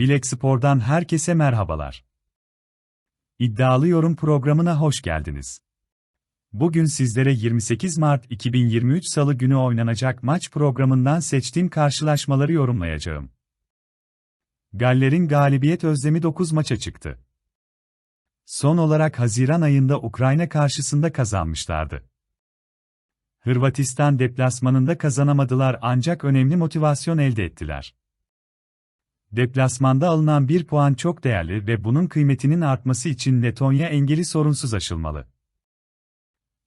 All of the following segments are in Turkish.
Bilek Spor'dan herkese merhabalar. İddialı Yorum programına hoş geldiniz. Bugün sizlere 28 Mart 2023 Salı günü oynanacak maç programından seçtiğim karşılaşmaları yorumlayacağım. Galler'in galibiyet özlemi 9 maça çıktı. Son olarak Haziran ayında Ukrayna karşısında kazanmışlardı. Hırvatistan deplasmanında kazanamadılar ancak önemli motivasyon elde ettiler. Deplasmanda alınan bir puan çok değerli ve bunun kıymetinin artması için Letonya engeli sorunsuz aşılmalı.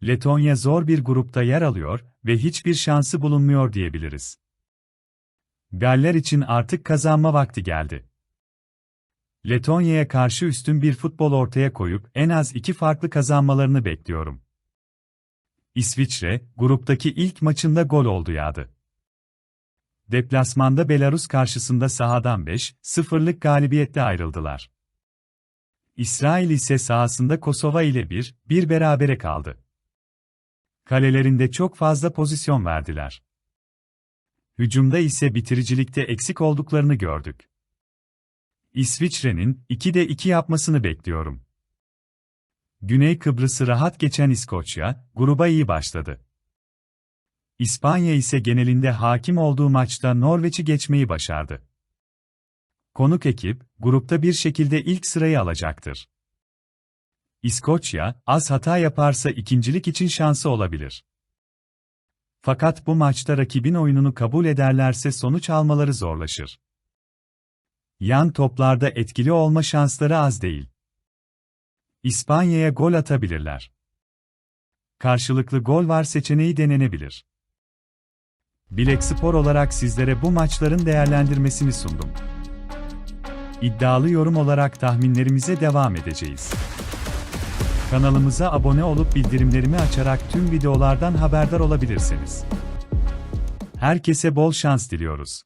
Letonya zor bir grupta yer alıyor ve hiçbir şansı bulunmuyor diyebiliriz. Galler için artık kazanma vakti geldi. Letonya'ya karşı üstün bir futbol ortaya koyup en az iki farklı kazanmalarını bekliyorum. İsviçre, gruptaki ilk maçında gol oldu yağdı. Deplasmanda Belarus karşısında sahadan 5-0'lık galibiyetle ayrıldılar. İsrail ise sahasında Kosova ile 1-1 berabere kaldı. Kalelerinde çok fazla pozisyon verdiler. Hücumda ise bitiricilikte eksik olduklarını gördük. İsviçre'nin 2'de 2 yapmasını bekliyorum. Güney Kıbrıs'ı rahat geçen İskoçya, gruba iyi başladı. İspanya ise genelinde hakim olduğu maçta Norveç'i geçmeyi başardı. Konuk ekip, grupta bir şekilde ilk sırayı alacaktır. İskoçya, az hata yaparsa ikincilik için şansı olabilir. Fakat bu maçta rakibin oyununu kabul ederlerse sonuç almaları zorlaşır. Yan toplarda etkili olma şansları az değil. İspanya'ya gol atabilirler. Karşılıklı gol var seçeneği denenebilir. Bilek Spor olarak sizlere bu maçların değerlendirmesini sundum. İddialı yorum olarak tahminlerimize devam edeceğiz. Kanalımıza abone olup bildirimlerimi açarak tüm videolardan haberdar olabilirsiniz. Herkese bol şans diliyoruz.